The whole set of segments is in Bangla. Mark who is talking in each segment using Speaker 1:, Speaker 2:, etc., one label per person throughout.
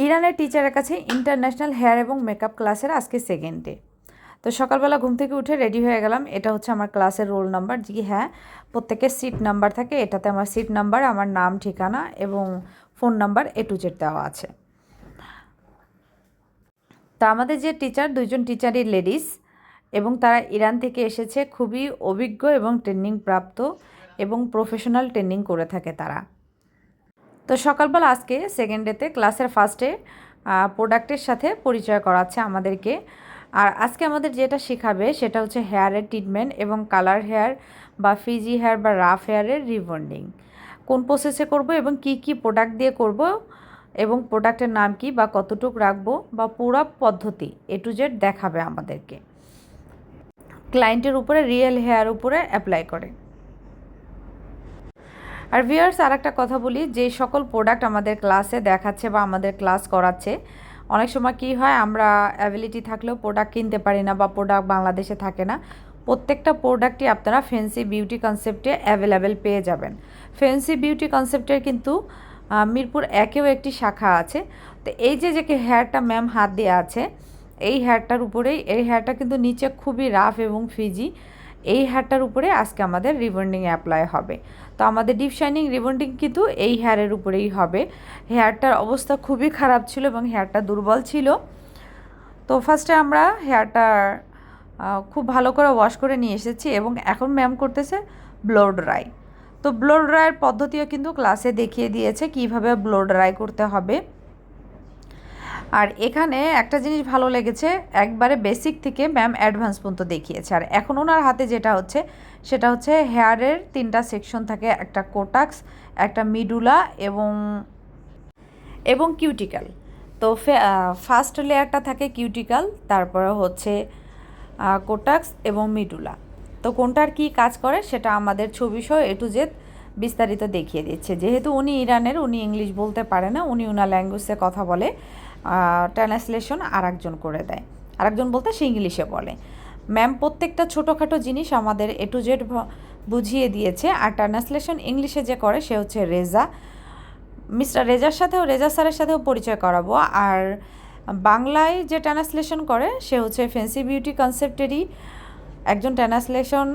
Speaker 1: ইরানের টিচারের কাছে ইন্টারন্যাশনাল হেয়ার এবং মেকআপ ক্লাসের আজকে সেকেন্ড ডে তো সকালবেলা ঘুম থেকে উঠে রেডি হয়ে গেলাম। এটা হচ্ছে আমার ক্লাসের রোল নাম্বার জি হ্যাঁ প্রত্যেকের সিট নাম্বার থাকে। এটাতে আমার সিট নাম্বার আমার নাম, ঠিকানা এবং phone number A to Z দেওয়া আছে। তা আমাদের যে টিচার দুইজন টিচারই লেডিস এবং তারা ইরান থেকে এসেছে। খুবই অভিজ্ঞ এবং ট্রেনিং প্রাপ্ত এবং প্রফেশনাল ট্রেনিং করে থাকে তারা। তো সকালবেলা আজকে সেকেন্ড ডেতে ক্লাসের ফার্স্টে প্রোডাক্টের সাথে পরিচয় করাচ্ছে আমাদেরকে। আর আজকে আমাদের যেটা শেখাবে সেটা হচ্ছে হেয়ারের ট্রিটমেন্ট এবং কালার হেয়ার বা ফিজি হেয়ার বা রাফ হেয়ারের রিবন্ডিং কোন প্রসেসে করব এবং কি কি প্রোডাক্ট দিয়ে করব এবং প্রোডাক্টের নাম কি বা কতটুক রাখব বা পুরো পদ্ধতি এ টু জেড দেখাবে আমাদেরকে। ক্লায়েন্টের উপরে রিয়েল হেয়ার উপরে অ্যাপ্লাই করে। আর ভিউয়ার্স আর একটা কথা বলি, যে সকল প্রোডাক্ট আমাদের ক্লাসে দেখাচ্ছে বা আমাদের ক্লাস করাচ্ছে, অনেক সময় কি হয়, আমরা অ্যাবিলিটি থাকলেও প্রোডাক্ট কিনতে পারি না বা প্রোডাক্ট বাংলাদেশে থাকে না। প্রত্যেকটা প্রোডাক্টই আপনারা ফেন্সি বিউটি কনসেপ্টে অ্যাভেলেবেল পেয়ে যাবেন। ফেন্সি বিউটি কনসেপ্টের কিন্তু মিরপুর একেও একটি শাখা আছে। তো এই যে যে হেয়ারটা ম্যাম হাত দিয়ে আছে, এই হেয়ারটার উপরেই, এই হেয়ারটা কিন্তু নিচে খুবই রাফ এবং ফিজি এই হেয়ারটার উপরে আজকে আমাদের রিবন্ডিং অ্যাপ্লাই হবে। তো আমাদের ডিপ শাইনিং রিবন্ডিং কিন্তু এই হেয়ারের উপরেই হবে। হেয়ারটার অবস্থা খুবই খারাপ ছিল এবং হেয়ারটা দুর্বল ছিল। তো ফার্স্টে আমরা হেয়ারটার খুব ভালো করে ওয়াশ করে নিয়ে এসেছি এবং এখন ম্যাম করতেছে ব্লো ড্রাই তো ব্লো ড্রাইয়ের পদ্ধতিও কিন্তু ক্লাসে দেখিয়ে দিয়েছে কীভাবে ব্লো ড্রাই করতে হবে। আর এখানে একটা জিনিস ভালো লেগেছে, একবারে বেসিক থেকে ম্যাম অ্যাডভান্স পর্যন্ত দেখিয়েছে। আর এখন ওনার হাতে যেটা হচ্ছে, সেটা হচ্ছে হেয়ারের তিনটা সেকশন থাকে, একটা কোটাক্স একটা মিডুলা এবং এবং কিউটিক্যাল তো ফার্স্ট লেয়ারটা থাকে কিউটিক্যাল তারপরে হচ্ছে কোটাক্স এবং মিডুলা তো কোনটার কি কাজ করে, সেটা আমাদের ছবি সহ এ টু জেড বিস্তারিত দেখিয়ে দিচ্ছে। যেহেতু উনি ইরানের, উনি ইংলিশ বলতে পারে না, উনি ওনার ল্যাঙ্গুয়েজে কথা বলে। ট্রান্সলেশন আর একজন করে দেয়। আরেকজন বলতে সে ইংলিশে বলে। ম্যাম প্রত্যেকটা ছোটোখাটো জিনিস আমাদের এ টু জেড বুঝিয়ে দিয়েছে। আর ট্রান্সলেশন ইংলিশে যে করে, সে হচ্ছে রেজা। মিস্টার রেজার সাথেও, রেজা স্যারের সাথেও পরিচয় করাবো। আর বাংলায় যে ট্রান্সলেশন করে, সে হচ্ছে ফেন্সি বিউটি কনসেপ্টেরই একজন ট্রান্সলেশন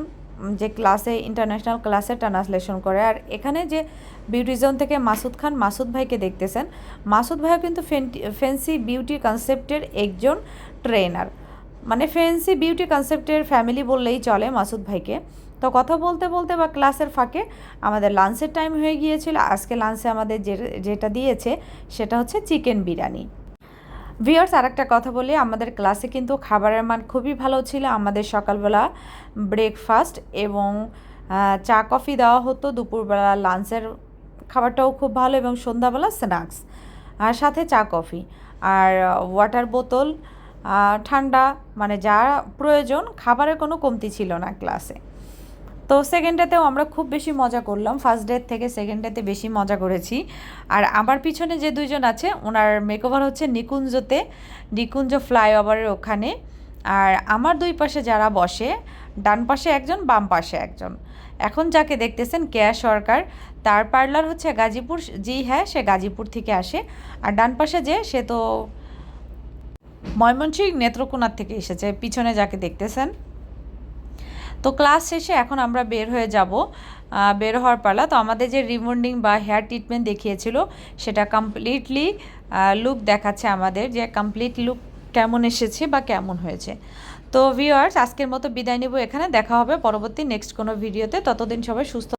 Speaker 1: যে ক্লাসে ইন্টারন্যাশনাল ক্লাসে ট্রান্সলেশন করে। আর এখানে যে বিউটিজম থেকে মাসুদ খান, মাসুদ ভাইকে দেখতেছেন, মাসুদ ভাইও কিন্তু ফেন্সি বিউটি কনসেপ্টের একজন ট্রেনার মানে ফেন্সি বিউটি কনসেপ্টের ফ্যামিলি বললেই চলে মাসুদ ভাইকে। তো কথা বলতে বলতে বা ক্লাসের ফাঁকে আমাদের লাঞ্চের টাইম হয়ে গিয়েছিল। আজকে লাঞ্চে আমাদের যেটা দিয়েছে, সেটা হচ্ছে চিকেন বিরিয়ানি। ভিওর্স আর একটা কথা বলি, আমাদের ক্লাসে কিন্তু খাবারের মান খুবই ভালো ছিল। আমাদের সকালবেলা ব্রেকফাস্ট এবং চা কফি দেওয়া হতো। দুপুরবেলা লাঞ্চের খাবারটাও খুব ভালো এবং সন্ধ্যাবেলা স্ন্যাক্স আর সাথে চা কফি আর ওয়াটার বোতল ঠান্ডা মানে যা প্রয়োজন, খাবারের কোনো কমতি ছিল না ক্লাসে তো সেকেন্ড ডেতেও আমরা খুব বেশি মজা করলাম। ফার্স্ট ডে থেকে সেকেন্ড ডেতে বেশি মজা করেছি। আর আমার পিছনে যে দুইজন আছে, ওনার মেকওভার হচ্ছে নিকুঞ্জতে। নিকুঞ্জ ফ্লাইওভারের ওখানে। আর আমার দুই পাশে যারা বসে, ডান পাশে একজন, বাম পাশে একজন। এখন যাকে দেখতেছেন কেয়া সরকার, তার পার্লার হচ্ছে গাজীপুর, জি হ্যাঁ সে গাজীপুর থেকে আসে। আর ডান পাশে যে, সে তো ময়মনসিংহ নেত্রকোনার থেকে এসেছে, পিছনে যাকে দেখতেছেন। তো ক্লাস শেষে এখন আমরা বের হয়ে যাব বের হওয়ার পালা। তো আমাদের যে রিমন্ডিং বা হেয়ার ট্রিটমেন্ট দেখিয়েছিল, সেটা কমপ্লিটলি লুক দেখাচ্ছে আমাদের যে কমপ্লিট লুক কেমন এসেছে বা কেমন হয়েছে। তো ভিওয়ার্স আজকের মতো বিদায় নেব এখানে। দেখা হবে পরবর্তী নেক্সট কোনো ভিডিওতে ততদিন সবাই সুস্থ